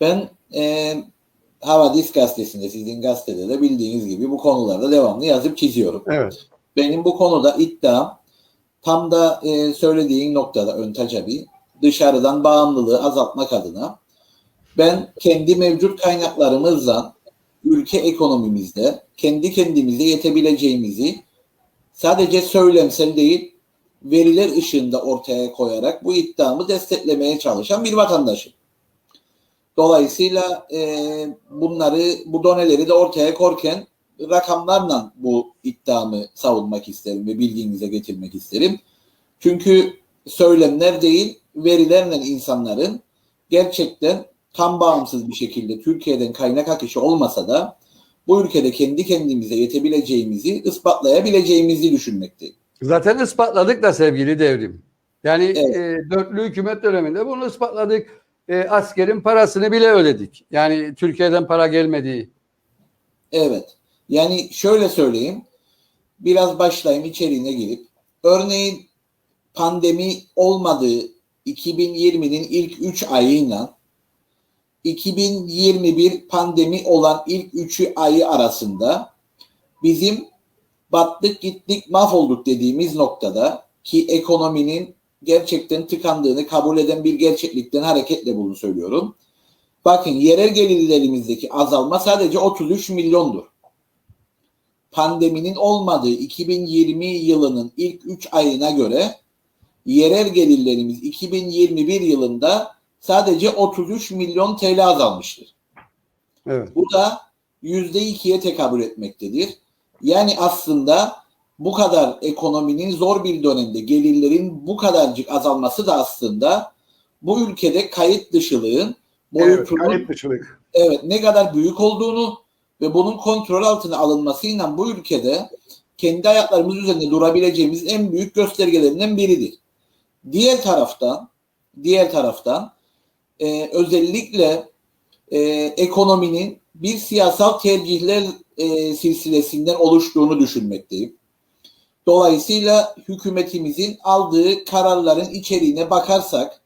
Ben e, Havadis gazetesinde, sizin gazetede de bildiğiniz gibi bu konularda devamlı yazıp çiziyorum. Evet. Benim bu konuda iddiam tam da e, söylediğin noktada Öntaç abi dışarıdan bağımlılığı azaltmak adına ben kendi mevcut kaynaklarımızla ülke ekonomimizde kendi kendimize yetebileceğimizi sadece söylemsel değil veriler ışığında ortaya koyarak bu iddiamı desteklemeye çalışan bir vatandaşım. Dolayısıyla e, bunları, bu doneleri de ortaya korken rakamlarla bu iddiamı savunmak isterim ve bilginize getirmek isterim. Çünkü söylemler değil, verilerle insanların gerçekten tam bağımsız bir şekilde Türkiye'den kaynak akışı olmasa da bu ülkede kendi kendimize yetebileceğimizi ispatlayabileceğimizi düşünmekteyim. Zaten ispatladık da sevgili devrim. Yani Evet. e, dörtlü hükümet döneminde bunu ispatladık. E, askerin parasını bile ödedik. Yani Türkiye'den para gelmediği. Evet. Yani şöyle söyleyeyim. Biraz başlayayım içeriğine girip. Örneğin pandemi olmadığı 2020'nin ilk 3 ayıyla 2021 pandemi olan ilk 3 ayı arasında bizim battık gittik mahvolduk dediğimiz noktada ki ekonominin gerçekten tıkandığını kabul eden bir gerçeklikten hareketle bunu söylüyorum. Bakın yerel gelirlerimizdeki azalma sadece 33 milyondur. Pandeminin olmadığı 2020 yılının ilk 3 ayına göre yerel gelirlerimiz 2021 yılında sadece 33 milyon TL azalmıştır. Evet. Bu da %2'ye tekabül etmektedir. Yani aslında bu kadar ekonominin zor bir dönemde gelirlerin bu kadarcık azalması da aslında bu ülkede kayıt dışılığın Evet, boyutunun kayıt dışılık. evet ne kadar büyük olduğunu ve bunun kontrol altına alınmasıyla bu ülkede kendi ayaklarımız üzerinde durabileceğimiz en büyük göstergelerinden biridir. Diğer taraftan diğer taraftan e, özellikle e, ekonominin bir siyasal tercihler e, silsilesinden oluştuğunu düşünmekteyim. Dolayısıyla hükümetimizin aldığı kararların içeriğine bakarsak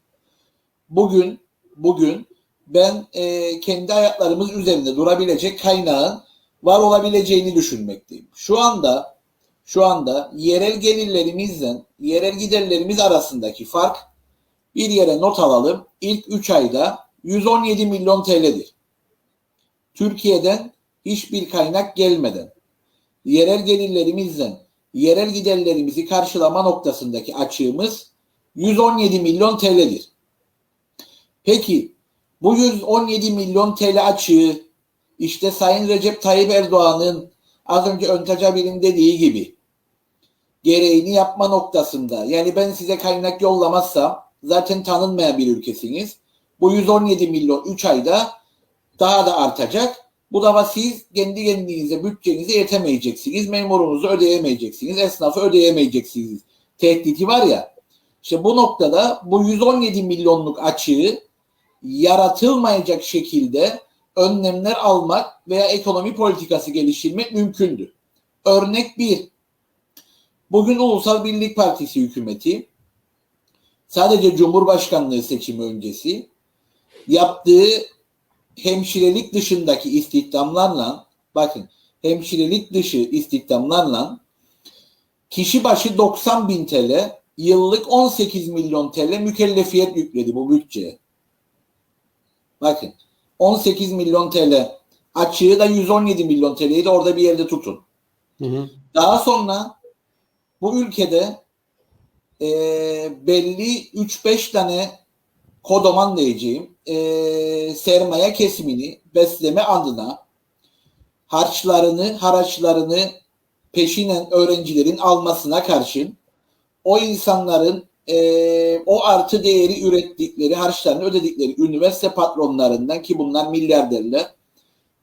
bugün bugün ben e, kendi ayaklarımız üzerinde durabilecek kaynağın var olabileceğini düşünmekteyim. Şu anda şu anda yerel gelirlerimizle yerel giderlerimiz arasındaki fark bir yere not alalım. İlk 3 ayda 117 milyon TL'dir. Türkiye'den hiçbir kaynak gelmeden yerel gelirlerimizle yerel giderlerimizi karşılama noktasındaki açığımız 117 milyon TL'dir. Peki bu 117 milyon TL açığı işte Sayın Recep Tayyip Erdoğan'ın az önce Öntaç abinin dediği gibi gereğini yapma noktasında yani ben size kaynak yollamazsam zaten tanınmayan bir ülkesiniz. Bu 117 milyon 3 ayda daha da artacak. Bu da siz kendi kendinize bütçenize yetemeyeceksiniz. Memurunuzu ödeyemeyeceksiniz. Esnafı ödeyemeyeceksiniz. Tehdidi var ya. İşte bu noktada bu 117 milyonluk açığı yaratılmayacak şekilde önlemler almak veya ekonomi politikası geliştirmek mümkündür. Örnek bir, bugün Ulusal Birlik Partisi hükümeti sadece Cumhurbaşkanlığı seçimi öncesi yaptığı hemşirelik dışındaki istihdamlarla bakın hemşirelik dışı istihdamlarla kişi başı 90 bin TL yıllık 18 milyon TL mükellefiyet yükledi bu bütçeye. Bakın 18 milyon TL açığı da 117 milyon TL'yi de orada bir yerde tutun. Hı hı. Daha sonra bu ülkede e, belli 3-5 tane kodoman diyeceğim e, sermaye kesimini besleme adına harçlarını, haraçlarını peşinen öğrencilerin almasına karşın o insanların e, o artı değeri ürettikleri, harçlarını ödedikleri üniversite patronlarından ki bunlar milyarderler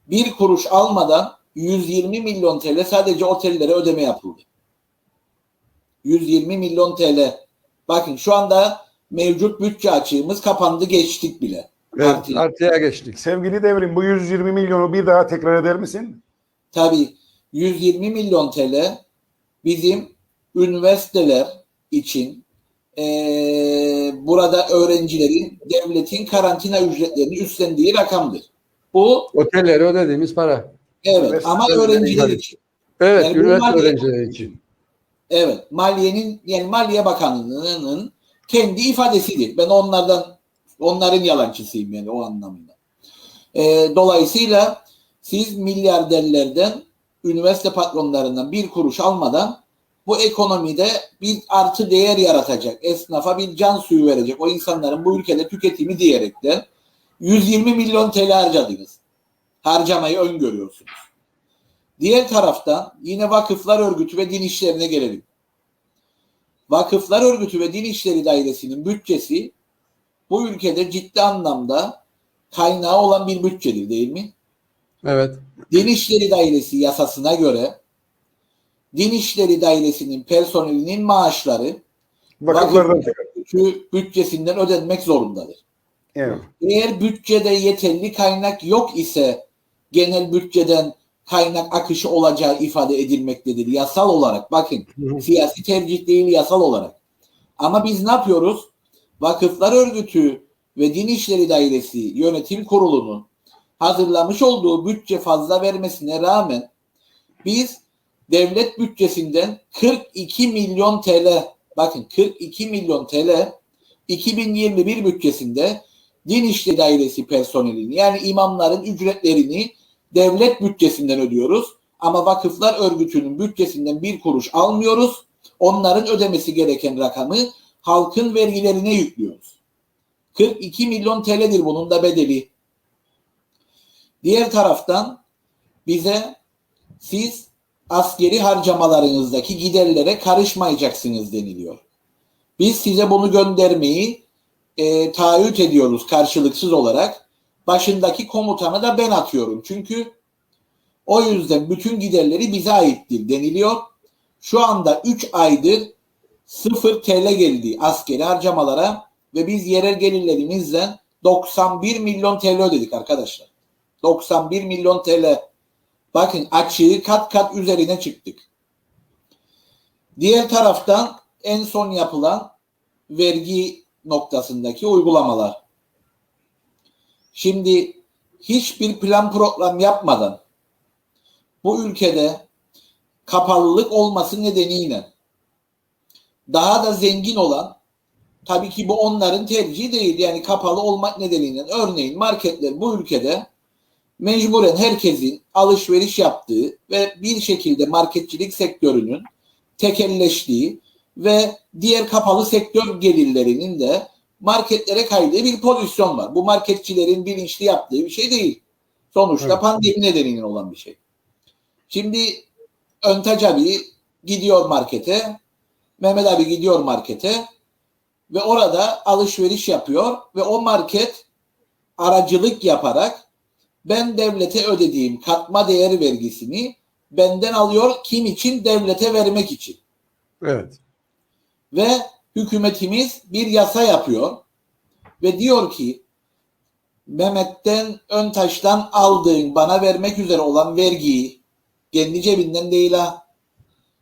bir kuruş almadan 120 milyon TL sadece otellere ödeme yapıldı. 120 milyon TL. Bakın şu anda mevcut bütçe açığımız kapandı geçtik bile. Evet, Artı- artıya geçtik. Sevgili Devrim bu 120 milyonu bir daha tekrar eder misin? Tabii 120 milyon TL bizim üniversiteler için eee, burada öğrencilerin devletin karantina ücretlerini üstlendiği rakamdır. Bu Otelleri ödediğimiz para. evet ama öğrenciler için. Evet, Yani üniversite maliye- öğrencileri için. Evet, Maliye'nin yani Maliye Bakanlığı'nın kendi ifadesidir. Ben onlardan onların yalancısıyım yani o anlamda. Ee, dolayısıyla siz milyarderlerden, üniversite patronlarından bir kuruş almadan bu ekonomide bir artı değer yaratacak, esnafa bir can suyu verecek, o insanların bu ülkede tüketimi diyerekten 120 milyon TL harcadınız. Harcamayı öngörüyorsunuz. Diğer taraftan yine vakıflar örgütü ve din işlerine gelelim. Vakıflar örgütü ve din işleri dairesinin bütçesi bu ülkede ciddi anlamda kaynağı olan bir bütçedir değil mi? Evet. Din İşleri Dairesi yasasına göre Din İşleri Dairesi'nin personelinin maaşları Vakıflardan bütçesinden ödenmek zorundadır. Evet. Eğer bütçede yeterli kaynak yok ise genel bütçeden kaynak akışı olacağı ifade edilmektedir. Yasal olarak bakın siyasi tercih değil yasal olarak. Ama biz ne yapıyoruz? Vakıflar Örgütü ve Din İşleri Dairesi Yönetim Kurulu'nun hazırlamış olduğu bütçe fazla vermesine rağmen biz devlet bütçesinden 42 milyon TL bakın 42 milyon TL 2021 bütçesinde Din İşleri Dairesi personelini yani imamların ücretlerini devlet bütçesinden ödüyoruz. Ama vakıflar örgütünün bütçesinden bir kuruş almıyoruz. Onların ödemesi gereken rakamı halkın vergilerine yüklüyoruz. 42 milyon TL'dir bunun da bedeli. Diğer taraftan bize siz askeri harcamalarınızdaki giderlere karışmayacaksınız deniliyor. Biz size bunu göndermeyi e, taahhüt ediyoruz karşılıksız olarak. Başındaki komutanı da ben atıyorum. Çünkü o yüzden bütün giderleri bize aittir deniliyor. Şu anda 3 aydır 0 TL geldi askeri harcamalara ve biz yerel gelirlerimizle 91 milyon TL ödedik arkadaşlar. 91 milyon TL. Bakın açığı kat kat üzerine çıktık. Diğer taraftan en son yapılan vergi noktasındaki uygulamalar. Şimdi hiçbir plan program yapmadan bu ülkede kapalılık olması nedeniyle daha da zengin olan tabii ki bu onların tercihi değil. Yani kapalı olmak nedeniyle örneğin marketler bu ülkede mecburen herkesin alışveriş yaptığı ve bir şekilde marketçilik sektörünün tekelleştiği ve diğer kapalı sektör gelirlerinin de marketlere kaydığı bir pozisyon var. Bu marketçilerin bilinçli yaptığı bir şey değil. Sonuçta Evet. pandemi nedeniyle olan bir şey. Şimdi Öntac abi gidiyor markete, Mehmet abi gidiyor markete ve orada alışveriş yapıyor ve o market aracılık yaparak ben devlete ödediğim katma değer vergisini benden alıyor kim için? Devlete vermek için. Evet. Ve hükümetimiz bir yasa yapıyor ve diyor ki Mehmet'ten Öntaş'tan aldığın bana vermek üzere olan vergiyi kendi cebinden değil ha.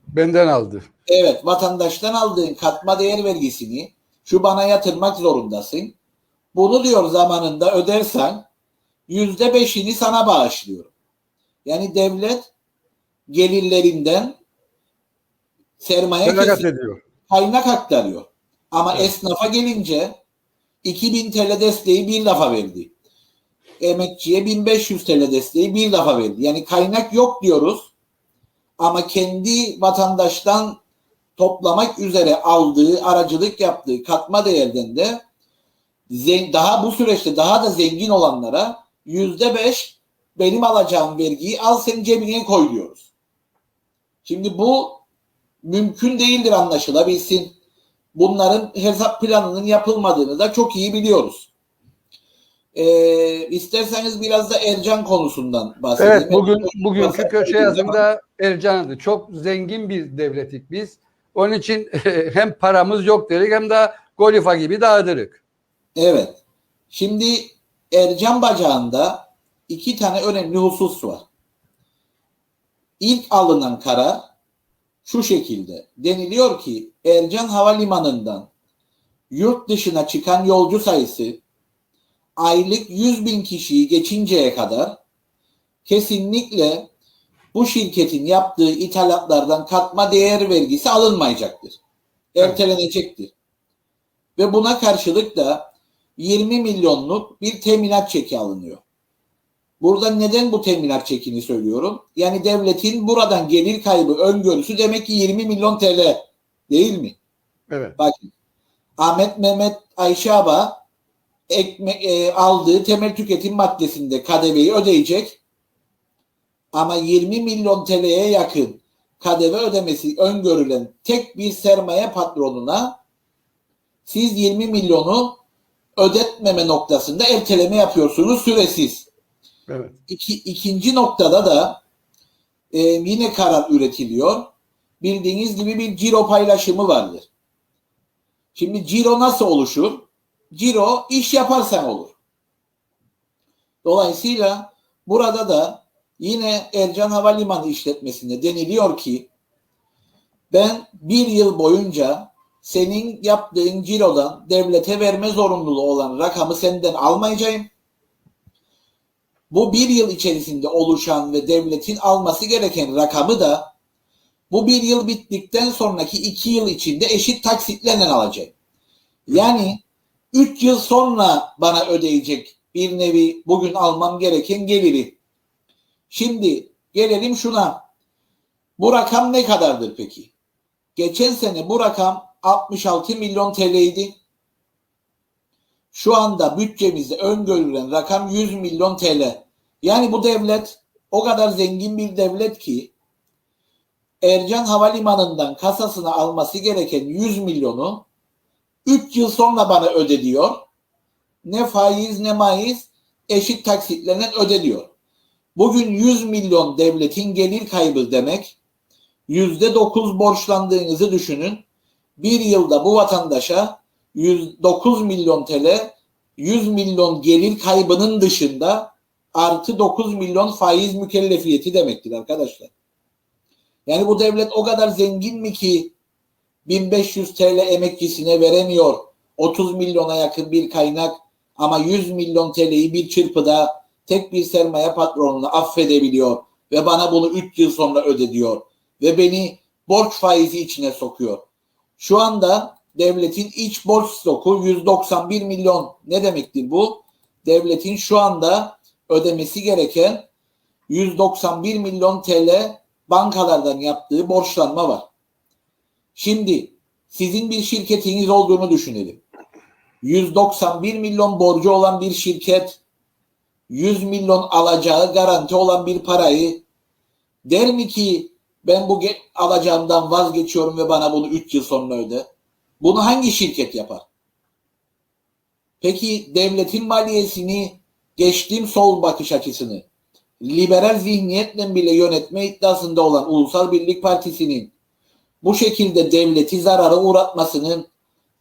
Benden aldı. Evet vatandaştan aldığın katma değer vergisini şu bana yatırmak zorundasın. Bunu diyor zamanında ödersen yüzde beşini sana bağışlıyorum. Yani devlet gelirlerinden sermaye kesim ediyor. Kaynak aktarıyor. Ama Evet. esnafa gelince 2000 TL desteği bir defa verdi. Emekçiye 1500 TL desteği bir defa verdi. Yani kaynak yok diyoruz. Ama kendi vatandaştan toplamak üzere aldığı, aracılık yaptığı katma değerden de daha bu süreçte daha da zengin olanlara yüzde beş benim alacağım vergiyi al senin cebine koy diyoruz. Şimdi bu mümkün değildir anlaşılabilsin. Bunların hesap planının yapılmadığını da çok iyi biliyoruz. Ee, isterseniz biraz da Ercan konusundan bahsedeyim. Evet bugün bugünkü köşe yazımda Ercan'dı. Çok zengin bir devletik biz. Onun için hem paramız yok dedik hem de Golifa gibi dağıtırık. Evet. Şimdi Ercan bacağında iki tane önemli husus var. İlk alınan karar şu şekilde. Deniliyor ki Ercan Havalimanı'ndan yurt dışına çıkan yolcu sayısı aylık 100 bin kişiyi geçinceye kadar kesinlikle bu şirketin yaptığı ithalatlardan katma değer vergisi alınmayacaktır. Ertelenecektir. Ve buna karşılık da 20 milyonluk bir teminat çeki alınıyor. Burada neden bu teminat çekini söylüyorum? Yani devletin buradan gelir kaybı öngörüsü demek ki 20 milyon TL değil mi? Evet. Bakın Ahmet Mehmet Ayşe Aba ekme, e, aldığı temel tüketim maddesinde KDV'yi ödeyecek. Ama 20 milyon TL'ye yakın KDV ödemesi öngörülen tek bir sermaye patronuna siz 20 milyonu ödetmeme noktasında erteleme yapıyorsunuz süresiz. İki, ikinci noktada da e, yine karar üretiliyor. Bildiğiniz gibi bir ciro paylaşımı vardır. Şimdi ciro nasıl oluşur? Ciro iş yaparsan olur. Dolayısıyla burada da yine Ercan Havalimanı işletmesinde deniliyor ki ben bir yıl boyunca senin yaptığın cirodan devlete verme zorunluluğu olan rakamı senden almayacağım bu bir yıl içerisinde oluşan ve devletin alması gereken rakamı da bu bir yıl bittikten sonraki iki yıl içinde eşit taksitlerle alacak. Yani üç yıl sonra bana ödeyecek bir nevi bugün almam gereken geliri. Şimdi gelelim şuna. Bu rakam ne kadardır peki? Geçen sene bu rakam 66 milyon TL idi. Şu anda bütçemizde öngörülen rakam 100 milyon TL. Yani bu devlet o kadar zengin bir devlet ki Ercan Havalimanı'ndan kasasına alması gereken 100 milyonu 3 yıl sonra bana öde. Ne faiz ne maiz eşit taksitlerle öde diyor. Bugün 100 milyon devletin gelir kaybı demek. %9 borçlandığınızı düşünün. Bir yılda bu vatandaşa 109 milyon TL 100 milyon gelir kaybının dışında artı 9 milyon faiz mükellefiyeti demektir arkadaşlar. Yani bu devlet o kadar zengin mi ki 1500 TL emekçisine veremiyor. 30 milyona yakın bir kaynak ama 100 milyon TL'yi bir çırpıda tek bir sermaye patronuna affedebiliyor ve bana bunu 3 yıl sonra öde ve beni borç faizi içine sokuyor. Şu anda devletin iç borç stoku 191 milyon. Ne demektir bu? Devletin şu anda ödemesi gereken 191 milyon TL bankalardan yaptığı borçlanma var. Şimdi sizin bir şirketiniz olduğunu düşünelim. 191 milyon borcu olan bir şirket 100 milyon alacağı garanti olan bir parayı der mi ki ben bu alacağımdan vazgeçiyorum ve bana bunu 3 yıl sonra öde? Bunu hangi şirket yapar? Peki devletin maliyesini geçtim sol bakış açısını liberal zihniyetle bile yönetme iddiasında olan Ulusal Birlik Partisi'nin bu şekilde devleti zarara uğratmasının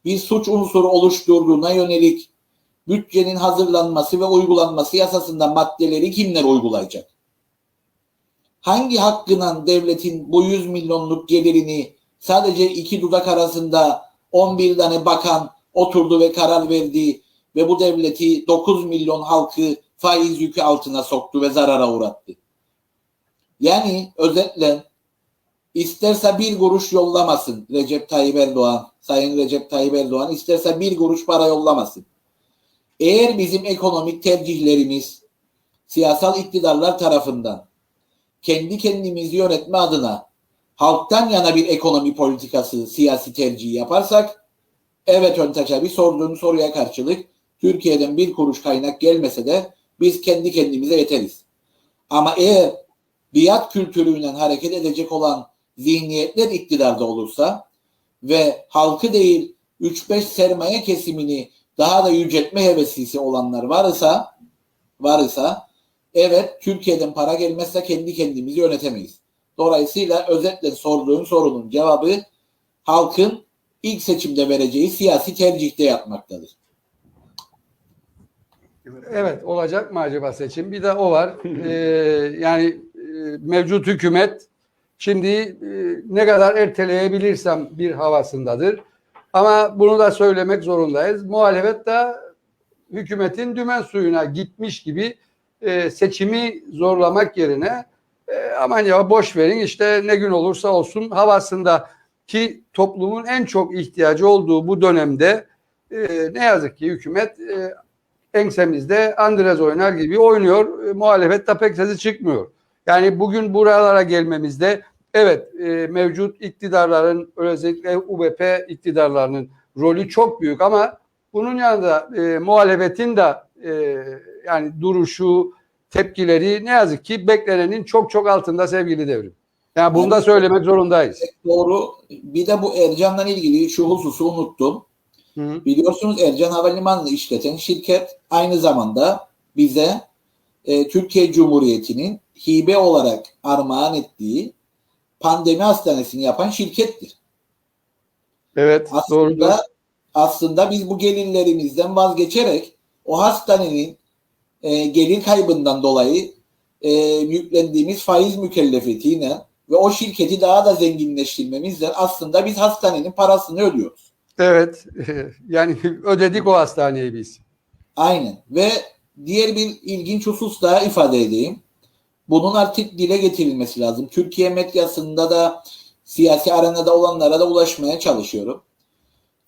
bir suç unsuru oluşturduğuna yönelik bütçenin hazırlanması ve uygulanması yasasında maddeleri kimler uygulayacak? Hangi hakkından devletin bu 100 milyonluk gelirini sadece iki dudak arasında 11 tane bakan oturdu ve karar verdi ve bu devleti 9 milyon halkı faiz yükü altına soktu ve zarara uğrattı. Yani özetle isterse bir kuruş yollamasın Recep Tayyip Erdoğan, Sayın Recep Tayyip Erdoğan isterse bir kuruş para yollamasın. Eğer bizim ekonomik tercihlerimiz siyasal iktidarlar tarafından kendi kendimizi yönetme adına halktan yana bir ekonomi politikası, siyasi tercihi yaparsak evet Öntaç abi sorduğun soruya karşılık Türkiye'den bir kuruş kaynak gelmese de biz kendi kendimize yeteriz. Ama eğer biat kültürüyle hareket edecek olan zihniyetler iktidarda olursa ve halkı değil 3-5 sermaye kesimini daha da yüceltme hevesisi olanlar varsa varsa evet Türkiye'den para gelmezse kendi kendimizi yönetemeyiz. Dolayısıyla özetle sorduğun sorunun cevabı halkın ilk seçimde vereceği siyasi tercihte yapmaktadır. Evet olacak mı acaba seçim? Bir de o var. Ee, yani e, mevcut hükümet şimdi e, ne kadar erteleyebilirsem bir havasındadır. Ama bunu da söylemek zorundayız. Muhalefet de hükümetin dümen suyuna gitmiş gibi e, seçimi zorlamak yerine e, aman ya boş verin işte ne gün olursa olsun havasında ki toplumun en çok ihtiyacı olduğu bu dönemde e, ne yazık ki hükümet e, ensemizde Andrez oynar gibi oynuyor. E, muhalefet de pek sesi çıkmıyor. Yani bugün buralara gelmemizde evet e, mevcut iktidarların özellikle UBP iktidarlarının rolü çok büyük ama bunun yanında e, muhalefetin de e, yani duruşu, tepkileri ne yazık ki beklenenin çok çok altında sevgili devrim. Yani bunu da söylemek zorundayız. Doğru. Bir de bu Ercan'la ilgili şu hususu unuttum. Hı. Biliyorsunuz Ercan Havalimanı'nı işleten şirket aynı zamanda bize e, Türkiye Cumhuriyeti'nin hibe olarak armağan ettiği pandemi hastanesini yapan şirkettir. Evet. Aslında, aslında biz bu gelirlerimizden vazgeçerek o hastanenin e, gelir kaybından dolayı e, yüklendiğimiz faiz mükellefiyetiyle ve o şirketi daha da zenginleştirmemizle aslında biz hastanenin parasını ödüyoruz. Evet. Yani ödedik o hastaneyi biz. Aynen. Ve diğer bir ilginç husus daha ifade edeyim. Bunun artık dile getirilmesi lazım. Türkiye medyasında da siyasi arenada olanlara da ulaşmaya çalışıyorum.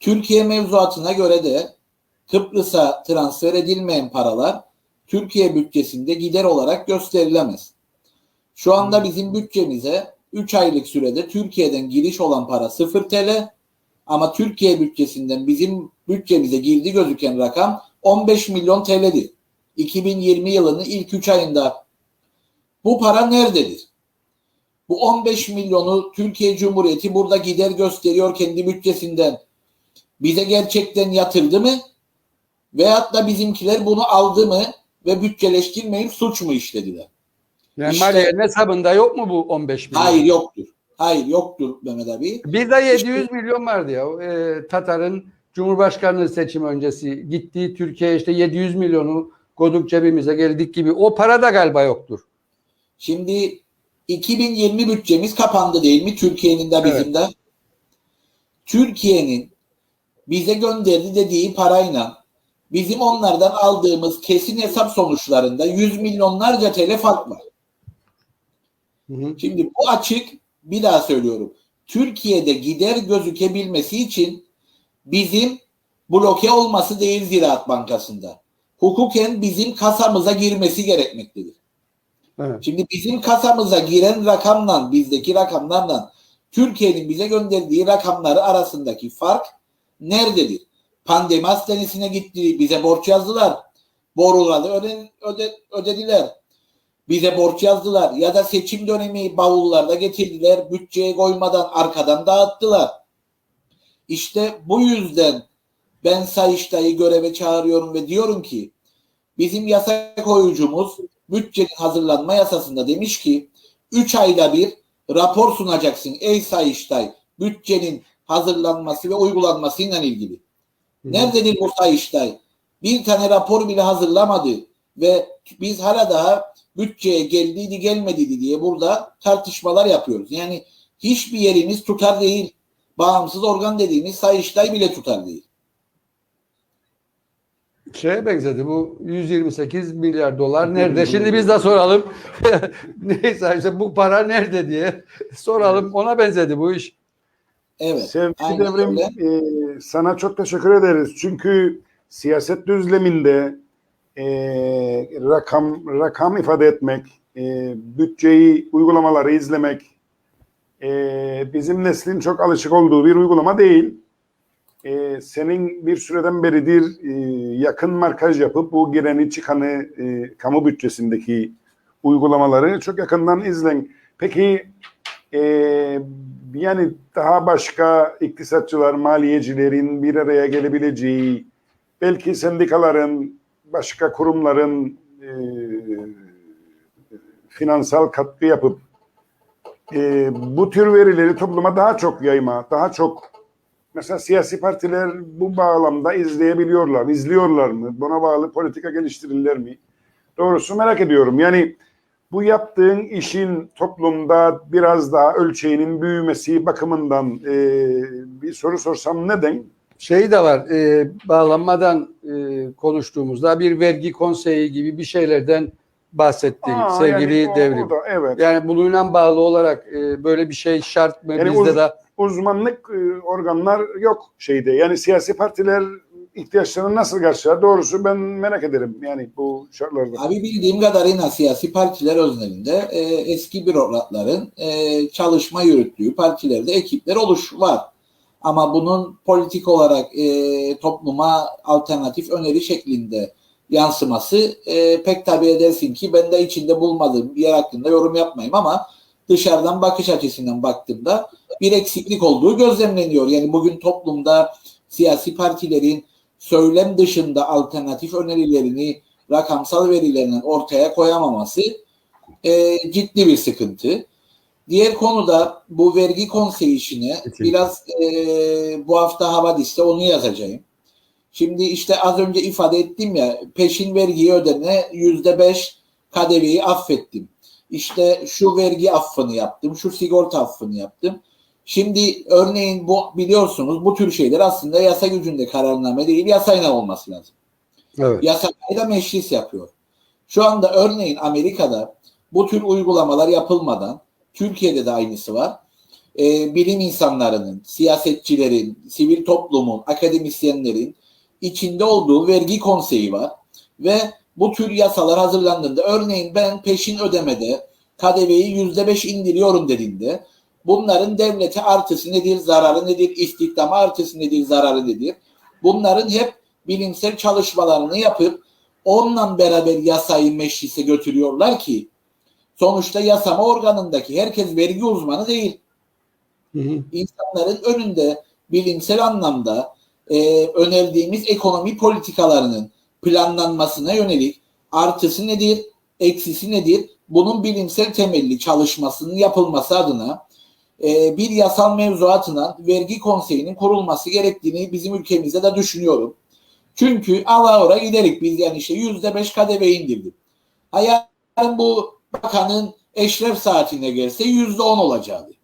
Türkiye mevzuatına göre de Kıbrıs'a transfer edilmeyen paralar Türkiye bütçesinde gider olarak gösterilemez. Şu anda bizim bütçemize 3 aylık sürede Türkiye'den giriş olan para 0 TL ama Türkiye bütçesinden bizim bütçemize girdi gözüken rakam 15 milyon TL'dir. 2020 yılının ilk 3 ayında bu para nerededir? Bu 15 milyonu Türkiye Cumhuriyeti burada gider gösteriyor kendi bütçesinden. Bize gerçekten yatırdı mı? Veyahut da bizimkiler bunu aldı mı ve bütçeleştirmeyip suç mu işlediler? Yani İşte- maliyenin hesabında yok mu bu 15 milyon? Hayır yoktur. Hayır yoktur Mehmet abi. Bir de 700 milyon vardı ya. Ee, Tatar'ın Cumhurbaşkanlığı seçimi öncesi gittiği Türkiye işte 700 milyonu koduk cebimize geldik gibi. O para da galiba yoktur. Şimdi 2020 bütçemiz kapandı değil mi? Türkiye'nin de bizim de. Türkiye'nin bize gönderdi dediği parayla bizim onlardan aldığımız kesin hesap sonuçlarında 100 milyonlarca TL fark var. Hı hı. Şimdi bu açık bir daha söylüyorum. Türkiye'de gider gözükebilmesi için bizim bloke olması değil Ziraat Bankası'nda. Hukuken bizim kasamıza girmesi gerekmektedir. Evet. Şimdi bizim kasamıza giren rakamla bizdeki rakamlarla Türkiye'nin bize gönderdiği rakamları arasındaki fark nerededir? Pandemi hastanesine gitti, bize borç yazdılar. Boruları öde, öde, ödediler. Bize borç yazdılar. Ya da seçim dönemi bavullarda getirdiler. Bütçeye koymadan arkadan dağıttılar. İşte bu yüzden ben Sayıştay'ı göreve çağırıyorum ve diyorum ki bizim yasa koyucumuz bütçenin hazırlanma yasasında demiş ki 3 ayda bir rapor sunacaksın ey Sayıştay bütçenin hazırlanması ve uygulanmasıyla ilgili. Nerededir bu Sayıştay? Bir tane rapor bile hazırlamadı ve biz hala daha bütçeye geldiydi gelmediydi diye burada tartışmalar yapıyoruz. Yani hiçbir yerimiz tutar değil. Bağımsız organ dediğimiz Sayıştay bile tutar değil. Şeye benzedi bu 128 milyar dolar nerede? Şimdi biz de soralım. Neyse işte bu para nerede diye soralım. Ona benzedi bu iş. Evet. Sevgili Devrim e, sana çok teşekkür ederiz. Çünkü siyaset düzleminde e, rakam rakam ifade etmek, e, bütçeyi, uygulamaları izlemek e, bizim neslin çok alışık olduğu bir uygulama değil. E, senin bir süreden beridir e, yakın markaj yapıp bu gireni çıkanı e, kamu bütçesindeki uygulamaları çok yakından izlen. Peki e, yani daha başka iktisatçılar, maliyecilerin bir araya gelebileceği, belki sendikaların, başka kurumların e, finansal katkı yapıp e, bu tür verileri topluma daha çok yayma, daha çok mesela siyasi partiler bu bağlamda izleyebiliyorlar, izliyorlar mı? Buna bağlı politika geliştirirler mi? Doğrusu merak ediyorum. Yani bu yaptığın işin toplumda biraz daha ölçeğinin büyümesi bakımından e, bir soru sorsam neden? şey de var. E, bağlanmadan e, konuştuğumuzda bir vergi konseyi gibi bir şeylerden bahsettik Aa, sevgili yani o- devrim. o da, evet. Yani bununla bağlı olarak e, böyle bir şey şart mı? Yani Bizde uz- de Uzmanlık e, organlar yok şeyde. Yani siyasi partiler ihtiyaçlarını nasıl karşılar? Doğrusu ben merak ederim yani bu şartlarda. Abi bildiğim kadarıyla siyasi partiler özelinde e, eski bürokratların e, çalışma yürüttüğü partilerde ekipler oluş var. Ama bunun politik olarak e, topluma alternatif öneri şeklinde yansıması e, pek tabi edersin ki ben de içinde bulmadığım bir yer hakkında yorum yapmayayım ama dışarıdan bakış açısından baktığımda bir eksiklik olduğu gözlemleniyor. Yani bugün toplumda siyasi partilerin söylem dışında alternatif önerilerini rakamsal verilerinin ortaya koyamaması e, ciddi bir sıkıntı. Diğer konuda bu vergi konseyi işine Kesinlikle. biraz e, bu hafta Havadis'te onu yazacağım. Şimdi işte az önce ifade ettim ya peşin vergiyi ödene yüzde beş KDV'yi affettim. İşte şu vergi affını yaptım, şu sigorta affını yaptım. Şimdi örneğin bu biliyorsunuz bu tür şeyler aslında yasa gücünde kararname değil yasayla olması lazım. evet. Yasamayı da meclis yapıyor. Şu anda örneğin Amerika'da bu tür uygulamalar yapılmadan Türkiye'de de aynısı var. Ee, bilim insanlarının, siyasetçilerin, sivil toplumun, akademisyenlerin içinde olduğu vergi konseyi var. Ve bu tür yasalar hazırlandığında örneğin ben peşin ödemede KDV'yi yüzde beş indiriyorum dediğinde bunların devlete artısı nedir, zararı nedir, istihdama artısı nedir, zararı nedir? Bunların hep bilimsel çalışmalarını yapıp onunla beraber yasayı meclise götürüyorlar ki sonuçta yasama organındaki herkes vergi uzmanı değil. Hı hı. İnsanların önünde bilimsel anlamda e, önerdiğimiz ekonomi politikalarının planlanmasına yönelik artısı nedir, eksisi nedir? Bunun bilimsel temelli çalışmasının yapılması adına e, bir yasal mevzuatına vergi konseyinin kurulması gerektiğini bizim ülkemizde de düşünüyorum. Çünkü ala ora giderik biz yani işte yüzde beş KDV indirdik. Ha yarın bu bakanın eşref saatine gelse yüzde on olacaktı.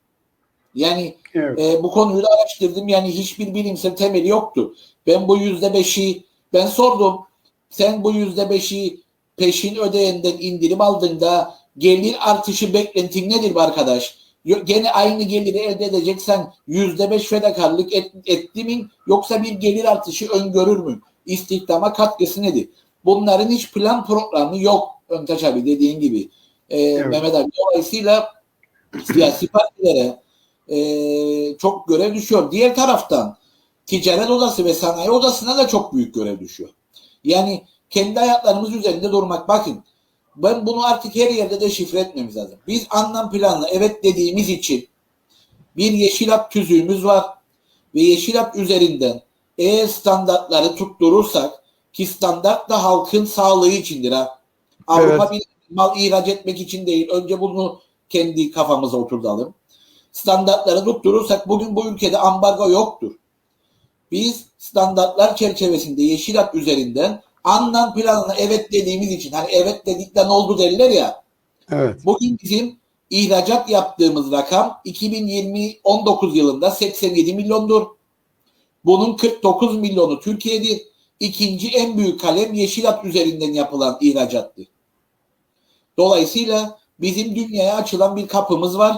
Yani Evet. e, bu konuyu da araştırdım. Yani hiçbir bilimsel temeli yoktu. Ben bu yüzde beşi ben sordum. Sen bu yüzde beşi peşin ödeyenden indirim aldığında gelir artışı beklentin nedir arkadaş? Gene aynı geliri elde edeceksen yüzde beş fedakarlık et, etti mi yoksa bir gelir artışı öngörür mü? İstihdama katkısı nedir? Bunların hiç plan programı yok. Öntaç abi dediğin gibi. Ee, Evet. Mehmet abi dolayısıyla siyasi partilere e, çok görev düşüyor. Diğer taraftan ticaret odası ve sanayi odasına da çok büyük görev düşüyor. Yani kendi ayaklarımız üzerinde durmak. Bakın ben bunu artık her yerde de şifre etmemiz lazım. Biz anlam planlı evet dediğimiz için bir Yeşilap tüzüğümüz var ve Yeşilap üzerinden eğer standartları tutturursak ki standart da halkın sağlığı içindir ha. Avrupa bir mal ihraç etmek için değil. Önce bunu kendi kafamıza oturtalım. Standartları tutturursak bugün bu ülkede ambargo yoktur. Biz standartlar çerçevesinde Yeşilap üzerinden anlam planına evet dediğimiz için hani evet dedikten oldu derler ya Evet. Bugün bizim ihracat yaptığımız rakam 2020 19 yılında 87 milyondur. Bunun 49 milyonu Türkiye'dir. İkinci en büyük kalem Yeşilap üzerinden yapılan ihracattır. Dolayısıyla bizim dünyaya açılan bir kapımız var.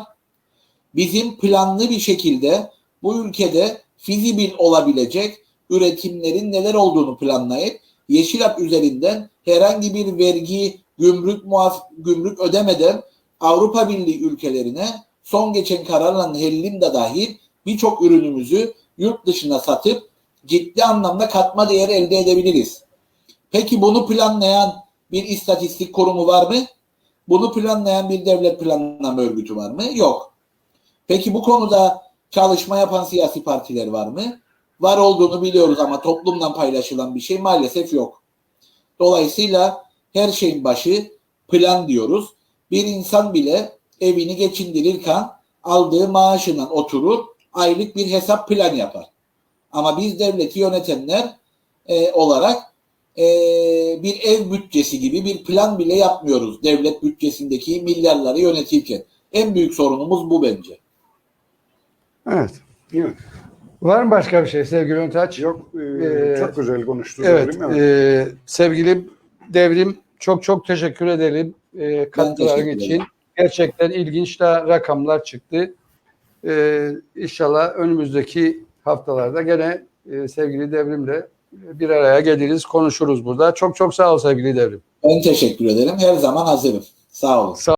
Bizim planlı bir şekilde bu ülkede fizibil olabilecek üretimlerin neler olduğunu planlayıp Yeşilap üzerinden herhangi bir vergi, gümrük muaf gümrük ödemeden Avrupa Birliği ülkelerine son geçen kararla hellim de dahil birçok ürünümüzü yurt dışına satıp ciddi anlamda katma değer elde edebiliriz. Peki bunu planlayan bir istatistik kurumu var mı? Bunu planlayan bir devlet planlama örgütü var mı? Yok. Peki bu konuda çalışma yapan siyasi partiler var mı? Var olduğunu biliyoruz ama toplumdan paylaşılan bir şey maalesef yok. Dolayısıyla her şeyin başı plan diyoruz. Bir insan bile evini geçindirirken aldığı maaşından oturur, aylık bir hesap plan yapar. Ama biz devleti yönetenler e, olarak e, bir ev bütçesi gibi bir plan bile yapmıyoruz devlet bütçesindeki milyarları yönetirken. En büyük sorunumuz bu bence. Evet. Evet. Var mı başka bir şey sevgili Öntaç? Yok e, Ee, çok güzel konuştu. Evet, e, sevgili Devrim çok çok teşekkür edelim e, katkıların için. Gerçekten ilginç de rakamlar çıktı. E, inşallah önümüzdeki haftalarda gene e, sevgili Devrim'le bir araya geliriz, konuşuruz burada. Çok çok sağ ol sevgili Devrim. Ben teşekkür ederim. Her zaman hazırım. Sağ olun. Sağ